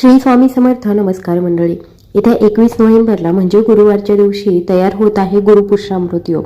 श्री स्वामी समर्थ नमस्कार मंडळी. येत्या एकवीस नोव्हेंबरला म्हणजे गुरुवारच्या दिवशी तयार होत आहे गुरुपुष्यामृत योग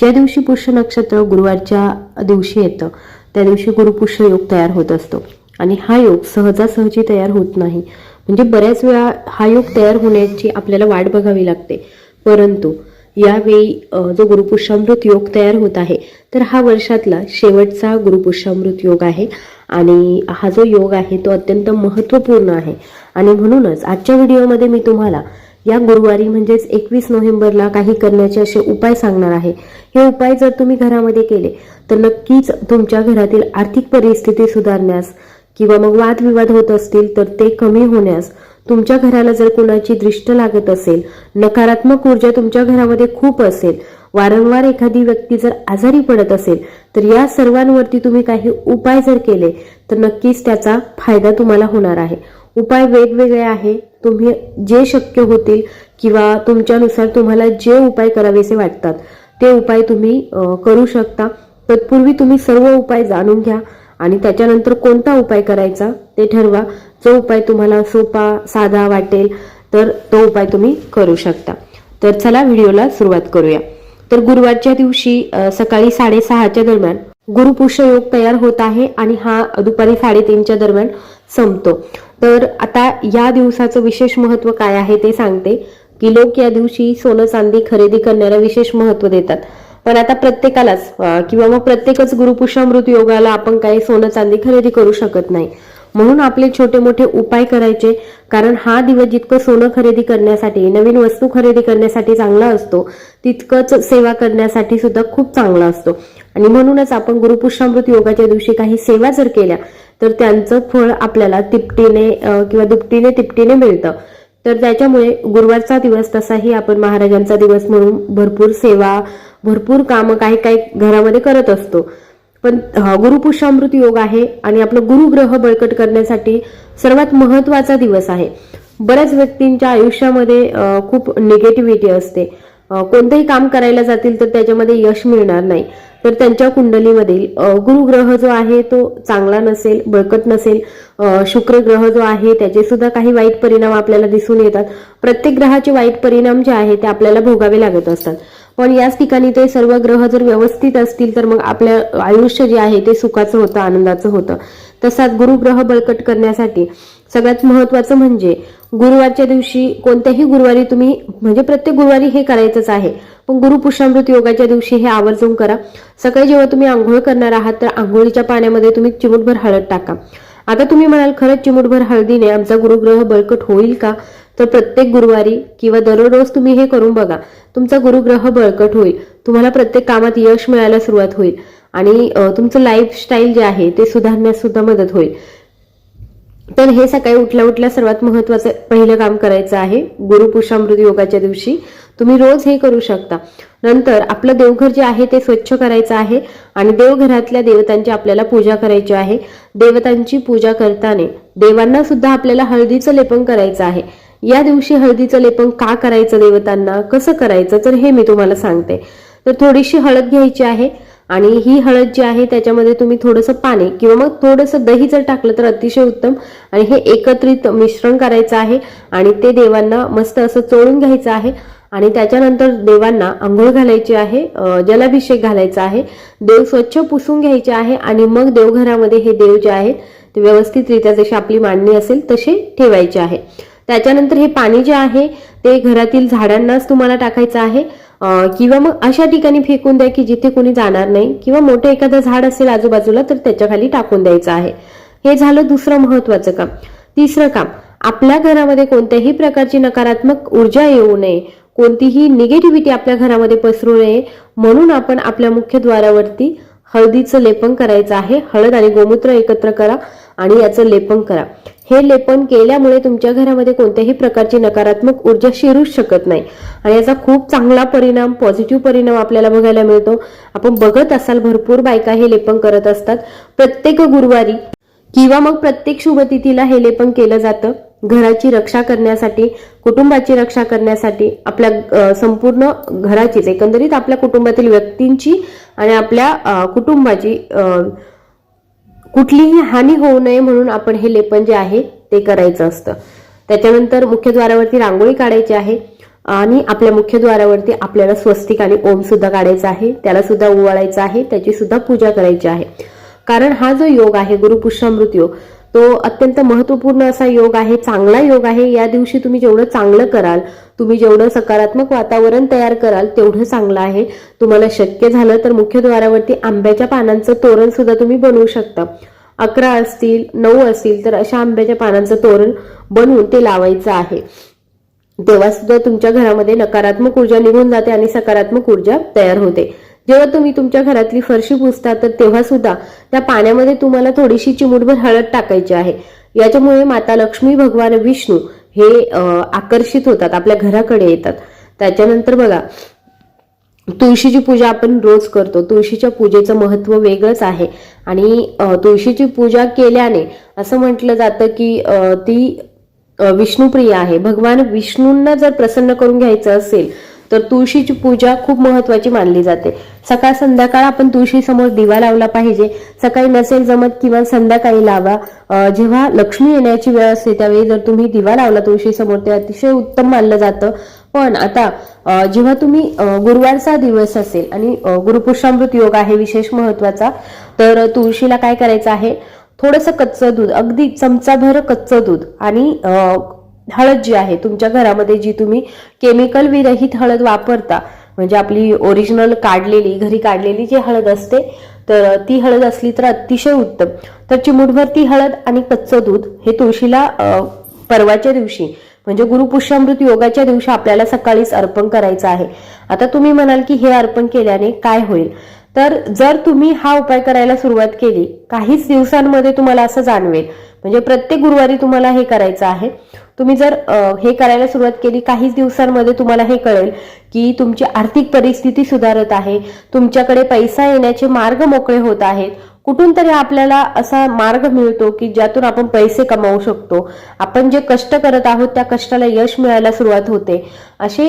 ज्या दिवशी पुष्य नक्षत्र गुरुवारच्या दिवशी येतं त्या दिवशी गुरुपुष्य योग तयार होत असतो. आणि हा योग सहजासहजी तयार होत नाही. म्हणजे बऱ्याच वेळा हा योग तयार होण्याची आपल्याला वाट बघावी लागते. परंतु यावेळी जो गुरुपुष्यामृत योग तयार होत आहे तर हा वर्षातला शेवटचा गुरुपुष्यामृत योग आहे. आणि हा जो योग आहे तो अत्यंत महत्त्वपूर्ण आहे. आणि म्हणूनच आजच्या व्हिडिओमध्ये मी तुम्हाला या गुरुवारी म्हणजेच एकवीस नोव्हेंबरला काही करण्याचे असे उपाय सांगणार आहे. हे उपाय जर तुम्ही घरामध्ये केले तर नक्कीच तुमच्या घरातील आर्थिक परिस्थिती सुधारण्यास किंवा मग वादविवाद होत असतील तर ते कमी होण्यास तुमच्या घराला जर कुणाची दृष्ट लागत असेल नकारात्मक ऊर्जा तुमच्या घरामध्ये खूप असेल वारंवार एखादी व्यक्ती जर आजारी पडत असेल तर या सर्वांवरती तुम्ही काही उपाय जर केले तर नक्कीच त्याचा फायदा तुम्हाला होणार आहे. उपाय वेगवेगळे आहे. तुम्ही जे शक्य होतील किंवा तुमच्यानुसार तुम्हाला जे उपाय करावेसे वाटतात ते उपाय तुम्ही करू शकता. तत्पूर्वी तुम्ही सर्व उपाय जाणून घ्या आणि त्याच्यानंतर कोणता उपाय करायचा ते ठरवा. जो उपाय तुम्हाला सोपा साधा वाटेल तर तो उपाय तुम्ही करू शकता. तर चला व्हिडिओला सुरुवात करूया. तर गुरुवारच्या दिवशी सकाळी साडेसहाच्या दरम्यान गुरुपुष्य योग तयार होत आहे आणि हा दुपारी साडेतीनच्या दरम्यान संपतो. तर आता या दिवसाचं विशेष महत्त्व काय आहे ते सांगते की लोक या दिवशी सोनं चांदी खरेदी करण्याला विशेष महत्त्व देतात. पण आता प्रत्येकालाच किंवा मग प्रत्येकच गुरुपुष्यामृत योगाला आपण काही सोनं चांदी खरेदी करू शकत नाही. म्हणून आपले छोटे मोठे उपाय करायचे. कारण हा दिवस जितकं सोनं खरेदी करण्यासाठी नवीन वस्तू खरेदी करण्यासाठी चांगला असतो तितकंच सेवा करण्यासाठी सुद्धा खूप चांगला असतो. आणि म्हणूनच आपण गुरुपुष्यामृत योगाच्या दिवशी काही सेवा जर केल्या तर त्यांचं फळ आपल्याला तिपटीने किंवा दुपटीने तिपटीने मिळतं. तर त्याच्यामुळे गुरुवारचा दिवस तसाही आपण महाराजांचा दिवस म्हणून भरपूर सेवा भरपूर कामं काही काही घरामध्ये करत असतो. पण गुरुपुष्यामृत योग आहे आणि आपलं गुरुग्रह बळकट करण्यासाठी सर्वात महत्त्वाचा दिवस आहे. बऱ्याच व्यक्तींच्या आयुष्यामध्ये खूप निगेटिव्हिटी असते. कोणतंही काम करायला जातील तर त्याच्यामध्ये यश मिळणार नाही. तर त्यांच्या कुंडलीमधील गुरुग्रह जो आहे तो चांगला नसेल बळकट नसेल शुक्र ग्रह जो आहे त्याचे सुद्धा काही वाईट परिणाम आपल्याला दिसून येतात. प्रत्येक ग्रहाचे वाईट परिणाम जे आहे ते आपल्याला भोगावे लागत असतात. पण याच ठिकाणी ते सर्व ग्रह जर व्यवस्थित असतील तर मग आपल्या आयुष्य जे आहे ते सुखाचं होतं आनंदाचं होतं. तसाच गुरुग्रह बळकट करण्यासाठी सगळ्यात महत्वाचं म्हणजे गुरुवारच्या दिवशी कोणत्याही गुरुवारी तुम्ही म्हणजे प्रत्येक गुरुवारी हे करायचंच आहे. पण गुरुपुष्यामृत योगाच्या दिवशी हे आवर्जून करा. सकाळी जेव्हा तुम्ही आंघोळ करणार आहात तर आंघोळीच्या पाण्यामध्ये तुम्ही चिमूटभर हळद टाका. आता तुम्ही म्हणाल खरंच चिमूटभर हळदीने आमचा गुरुग्रह बळकट होईल का? तर प्रत्येक गुरुवारी किंवा दररोज तुम्ही हे करून बघा. तुमचा गुरुग्रह बळकट होईल. तुम्हाला प्रत्येक कामात यश मिळायला सुरुवात होईल. आणि तुमचं लाईफस्टाईल जे आहे ते सुधारण्यास सुद्धा मदत होईल. तर हे सकाळी उठल्या उठल्या सर्वात महत्वाचं पहिलं काम करायचं आहे. गुरुपुषामृत योगाच्या दिवशी तुम्ही रोज हे करू शकता. नंतर आपलं देवघर जे आहे ते स्वच्छ करायचं आहे आणि देवघरातल्या देवतांची आपल्याला पूजा करायची आहे. देवतांची पूजा करताना देवांना सुद्धा आपल्याला हळदीचं लेपन करायचं आहे. या दिवशी हळदीचं लेपन का करायचं देवतांना? कसं करायचं? तर हे मी तुम्हाला सांगते. तर थोडीशी हळद घ्यायची आहे आणि ही हळद जी आहे त्याच्यामध्ये तुम्ही थोडंसं पाणी किंवा मग थोडंसं दही जर टाकलं तर अतिशय उत्तम आणि हे एकत्रित मिश्रण करायचं आहे आणि ते देवांना मस्त असं चोळून घ्यायचं आहे आणि त्याच्यानंतर देवांना आंघोळ घालायची आहे जलाभिषेक घालायचा आहे देव स्वच्छ पुसून घ्यायचे आहे आणि मग देवघरामध्ये हे देव जे आहेत ते व्यवस्थितरित्या जशी आपली मांडणी असेल तसे ठेवायचे आहे. त्याच्यानंतर हे पाणी जे आहे ते घरातील झाडांनाच तुम्हाला टाकायचं आहे. किंवा मग अशा ठिकाणी फेकून द्या की जिथे कोणी जाणार नाही किंवा मोठं एखादं झाड असेल आजूबाजूला तर त्याच्याखाली टाकून द्यायचं आहे. हे झालं दुसरं महत्वाचं काम. तिसरं काम आपल्या घरामध्ये कोणत्याही प्रकारची नकारात्मक ऊर्जा येऊ नये. कोणतीही निगेटिव्हिटी आपल्या घरामध्ये पसरू नये. म्हणून आपण आपल्या मुख्य द्वारावरती हळदीचं लेपन करायचं आहे. हळद आणि गोमूत्र एकत्र करा. आणि याचं लेपन करा. हे लेपन केल्यामुळे तुमच्या घरामध्ये कोणत्याही प्रकारची नकारात्मक ऊर्जा शिरूच शकत नाही. आणि याचा खूप चांगला परिणाम पॉझिटिव्ह परिणाम आपल्याला बघायला मिळतो. आपण बघत असाल भरपूर बायका हे लेपन करत असतात. प्रत्येक गुरुवारी किंवा मग प्रत्येक शुभतिथीला हे लेपन केलं जातं. घराची रक्षा करण्यासाठी कुटुंबाची रक्षा करण्यासाठी आपल्या संपूर्ण घराचीच एकंदरीत आपल्या कुटुंबातील व्यक्तींची आणि आपल्या कुटुंबाची कुठलीही हानी होऊ नये म्हणून आपण हे लेपन जे आहे ते करायचं असतं. त्याच्यानंतर मुख्यद्वारावरती रांगोळी काढायची आहे आणि आपल्या मुख्यद्वारावरती आपल्याला स्वस्तिक आणि ओम सुद्धा काढायचा आहे त्याला सुद्धा ओवाळायचं आहे त्याची सुद्धा पूजा करायची आहे. कारण हा जो योग आहे गुरुपुष्यामृत योग तो अत्यंत महत्त्वपूर्ण असा योग आहे चांगला योग आहे. या दिवशी तुम्ही जेवढं चांगलं कराल तुम्ही जेवढं सकारात्मक वातावरण तयार कराल तेवढं चांगलं आहे. तुम्हाला शक्य झालं तर मुख्यद्वारावरती आंब्याच्या पानांचं तोरण सुद्धा तुम्ही बनवू शकता. अकरा असतील नऊ असतील तर अशा आंब्याच्या पानांचं तोरण बनवून ते लावायचं आहे. तेव्हा सुद्धा तुमच्या घरामध्ये नकारात्मक ऊर्जा निघून जाते आणि सकारात्मक ऊर्जा तयार होते. जेव्हा तुम्ही तुमच्या घरातली फरशी पुसता तर तेव्हा सुद्धा त्या पाण्यामध्ये तुम्हाला थोडीशी चिमुटभर हळद टाकायची आहे. याच्यामुळे माता लक्ष्मी भगवान विष्णू हे अं, आकर्षित होतात आपल्या घराकडे येतात. त्याच्यानंतर बघा तुळशीची पूजा आपण रोज करतो. तुळशीच्या पूजेचं महत्त्व वेगळंच आहे. आणि तुळशीची पूजा केल्याने असं म्हटलं जातं की ती विष्णुप्रिय आहे. भगवान विष्णूंना जर प्रसन्न करून घ्यायचं असेल तर तुळशीची पूजा खूप महत्वाची मानली जाते. सकाळ संध्याकाळ आपण तुळशी समोर दिवा लावला पाहिजे. सकाळी नसेल जमत किंवा संध्याकाळी लावा. जेव्हा लक्ष्मी येण्याची वेळ असते त्यावेळी जर तुम्ही दिवा लावला तुळशी समोर ते अतिशय उत्तम मानलं जातं. पण आता जेव्हा तुम्ही गुरुवारचा दिवस असेल आणि अ, गुरुपुष्यामृत योग आहे विशेष महत्त्वाचा तर तुळशीला काय करायचं आहे? थोडंसं कच्चं दूध अगदी चमचाभर कच्चं दूध आणि हळद जी आहे तुमच्या घरामध्ये जी तुम्ही केमिकल विरहित हळद वापरता म्हणजे आपली ओरिजिनल काढलेली घरी काढलेली जी हळद असते तर ती हळद असली तर अतिशय उत्तम. तर चिमूटभर ती हळद आणि कच्चं दूध हे तुळशीला परवाच्या दिवशी म्हणजे गुरुपुष्यामृत योगाच्या दिवशी आपल्याला सकाळीच अर्पण करायचं आहे. आता तुम्ही म्हणाल की हे अर्पण केल्याने काय होईल? तर जर तुम्ही हा उपाय करायला सुरुवात केली काहीच दिवसांमध्ये तुम्हाला असं जाणवेल. म्हणजे प्रत्येक गुरुवारी तुम्हाला हे करायचं आहे. तुम्ही जर हे करायला सुरुवात केली काहीच दिवसांमध्ये तुम्हाला हे कळेल की तुमची आर्थिक परिस्थिती सुधारत आहे. तुमच्याकडे पैसा येण्याचे मार्ग मोकळे होत आहेत. कुठून तरी आपल्याला असा मार्ग मिळतो की ज्यातून आपण पैसे कमावू शकतो. आपण जे कष्ट करत आहोत त्या कष्टाला यश मिळायला सुरुवात होते. असे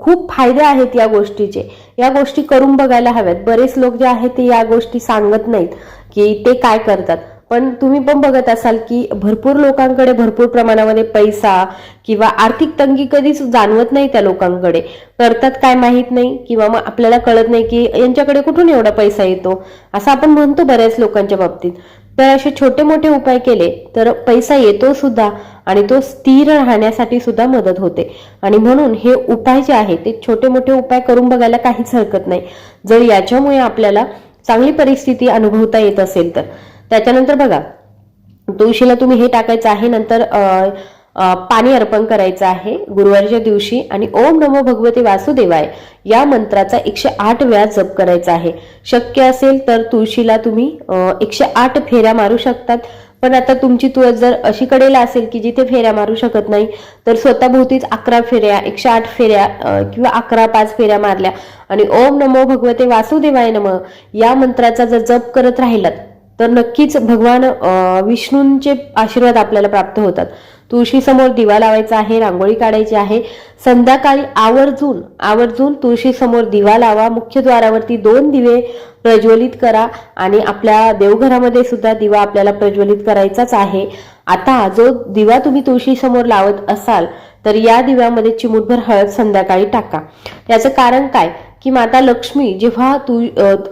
खूप फायदे आहेत या गोष्टीचे. या गोष्टी करून बघायला हव्यात. बरेच लोक जे आहेत ते या गोष्टी सांगत नाहीत की ते काय करतात. पण तुम्ही पण बघत असाल की भरपूर लोकांकडे भरपूर प्रमाणामध्ये पैसा किंवा आर्थिक तंगी कधीच जाणवत नाही त्या लोकांकडे. करतात काय माहीत नाही किंवा मग आपल्याला कळत नाही की यांच्याकडे कुठून एवढा पैसा येतो? असं आपण म्हणतो बऱ्याच लोकांच्या बाबतीत. तर असे छोटे मोठे उपाय केले तर पैसा येतो सुद्धा आणि तो स्थिर राहण्यासाठी सुद्धा मदत होते. आणि म्हणून हे उपाय जे आहे ते छोटे मोठे उपाय करून बघायला काहीच हरकत नाही. जर याच्यामुळे आपल्याला चांगली परिस्थिती अनुभवता येत असेल तर. त्याच्यानंतर बघा तुळशीला तुम्ही हे टाकायचं आहे नंतर पाणी अर्पण करायचं आहे गुरुवारच्या दिवशी आणि ओम नमो भगवते वासुदेवाय या मंत्राचा एकशे आठ वेळा जप करायचा आहे. शक्य असेल तर तुळशीला तुम्ही एकशे आठ फेऱ्या मारू शकतात. पण आता तुमची तुळस जर अशी कडेला असेल की जिथे फेऱ्या मारू शकत नाही तर स्वतःभोवतीच अकरा फेऱ्या एकशे आठ फेऱ्या किंवा अकरा पाच फेऱ्या मारल्या. आणि ओम नमो भगवते वासुदेवाय नम या मंत्राचा जर जप करत राहिलात तर नक्कीच भगवान विष्णूंचे आशीर्वाद आपल्याला प्राप्त होतात. तुळशी समोर दिवा लावायचा आहे रांगोळी काढायची आहे. संध्याकाळी आवर्जून आवर्जून तुळशी समोर दिवा लावा. मुख्य द्वारावरती दोन दिवे प्रज्वलित करा आणि आपल्या देवघरामध्ये सुद्धा दिवा आपल्याला प्रज्वलित करायचाच आहे. आता जो दिवा तुम्ही तुळशी समोर लावत असाल तर या दिव्यामध्ये चिमूटभर हळद संध्याकाळी टाका. याचं कारण काय? की माता लक्ष्मी जेव्हा तू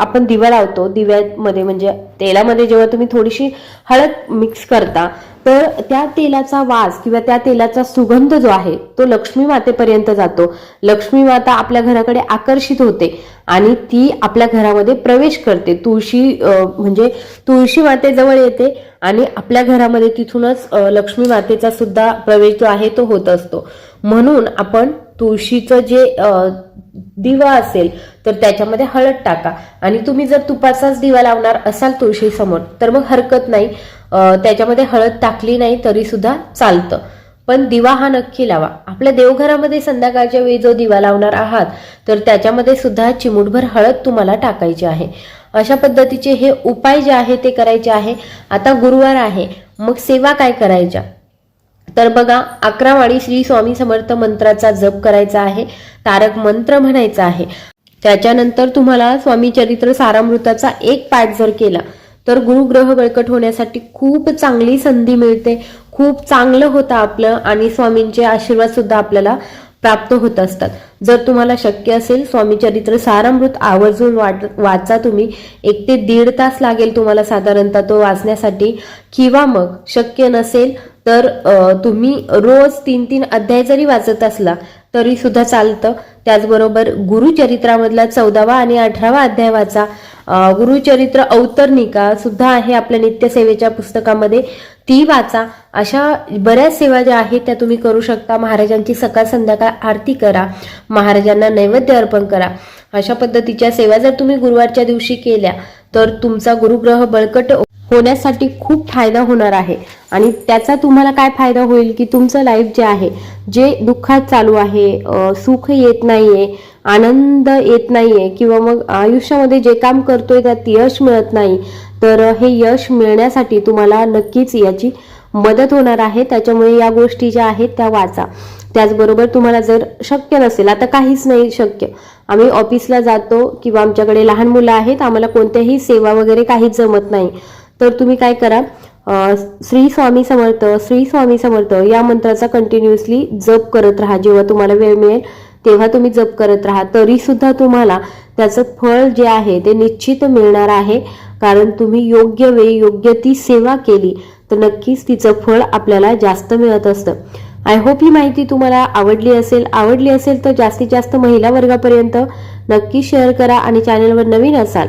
आपण दिवा लावतो दिव्यामध्ये म्हणजे तेलामध्ये जेव्हा तुम्ही थोडीशी हळद मिक्स करता तर त्या तेलाचा वास किंवा त्या तेलाचा सुगंध जो आहे तो लक्ष्मी मातेपर्यंत जातो. लक्ष्मी माता आपल्या घराकडे आकर्षित होते आणि ती आपल्या घरामध्ये प्रवेश करते. तुळशी म्हणजे तुळशी मातेजवळ येते आणि आपल्या घरामध्ये तिथूनच लक्ष्मी मातेचा सुद्धा प्रवेश जो आहे तो होत असतो. म्हणून आपण तुळशीचं जे दिवा असेल तर त्याच्यामध्ये हळद टाका. आणि तुम्ही जर तुपाचाच दिवा लावणार असाल तुळशी समोर तर मग हरकत नाही. त्याच्यामध्ये हळद टाकली नाही तरी सुद्धा चालतं. पण दिवा हा नक्की लावा. आपल्या देवघरामध्ये संध्याकाळच्या वेळी जो दिवा लावणार आहात तर त्याच्यामध्ये सुद्धा चिमूटभर हळद तुम्हाला टाकायची आहे. अशा पद्धतीचे हे उपाय जे आहे ते करायचे आहे. आता गुरुवार आहे. मग सेवा काय करायच्या? तर बघा अकरा वाणी श्री स्वामी समर्थ मंत्राचा जप करायचा आहे तारक मंत्र म्हणायचा आहे. त्याच्यानंतर तुम्हाला स्वामी चरित्र सारामृताचा एक पाठ जर केला तर गुरुग्रह बळकट होण्यासाठी खूप चांगली संधी मिळते खूप चांगलं होतं आपलं आणि स्वामींचे आशीर्वाद सुद्धा आपल्याला प्राप्त होत असतात. जर तुम्हाला शक्य असेल स्वामी चरित्र सारामृत आवर्जून वाट वाचा तुम्ही. एक ते दीड तास लागेल तुम्हाला साधारणतः तो वाचण्यासाठी. किंवा मग शक्य नसेल तर तुम्ही रोज तीन तीन अध्याय जरी वाचत असला तरी सुद्धा चालतं. त्याचबरोबर गुरुचरित्रामधला चौदावा आणि अठरावा अध्याय वाचा. गुरुचरित्र अवतरणिका सुद्धा आहे आपल्या नित्यसेवेच्या पुस्तकामध्ये. ती वाचा. अशा बऱ्याच सेवा ज्या आहेत त्या तुम्ही करू शकता. महाराजांची सकाळ संध्याकाळ आरती करा. महाराजांना नैवेद्य अर्पण करा. अशा पद्धतीच्या सेवा जर तुम्ही गुरुवारच्या दिवशी केल्या तर तुमचा गुरुग्रह बळकट होण्यासाठी खूप फायदा होणार आहे. आणि त्याचा तुम्हाला काय फायदा होईल की तुमचं लाईफ जे आहे जे दुःखात चालू आहे सुख येत नाहीये आनंद येत नाहीये किंवा मग आयुष्यामध्ये जे काम करतोय त्यात यश मिळत नाही तर हे यश मिळण्यासाठी तुम्हाला नक्कीच याची मदत होणार आहे. त्याच्यामुळे या गोष्टी ज्या आहेत त्या वाचा. त्याचबरोबर तुम्हाला जर शक्य नसेल आता काहीच नाही शक्य. आम्ही ऑफिसला जातो किंवा आमच्याकडे लहान मुलं आहेत आम्हाला कोणत्याही सेवा वगैरे काहीच जमत नाही. तर तुम्ही काय करा श्री स्वामी समर्थ श्री स्वामी समर्थ या मंत्राचा कंटिन्युअसली जप करत राहा. जेव्हा तुम्हाला वेळ मिळेल तेव्हा तुम्ही जप करत राहा. तरी सुद्धा तुम्हाला त्याचं फळ जे आहे ते निश्चित मिळणार आहे. कारण तुम्ही योग्य वेळी योग्य ती सेवा केली तर नक्कीच तिचं फळ आपल्याला जास्त मिळत असतं. आय होप ही माहिती तुम्हाला आवडली असेल. आवडली असेल तर जास्तीत जास्त महिला वर्गापर्यंत नक्की शेअर करा आणि चॅनलवर नवीन असाल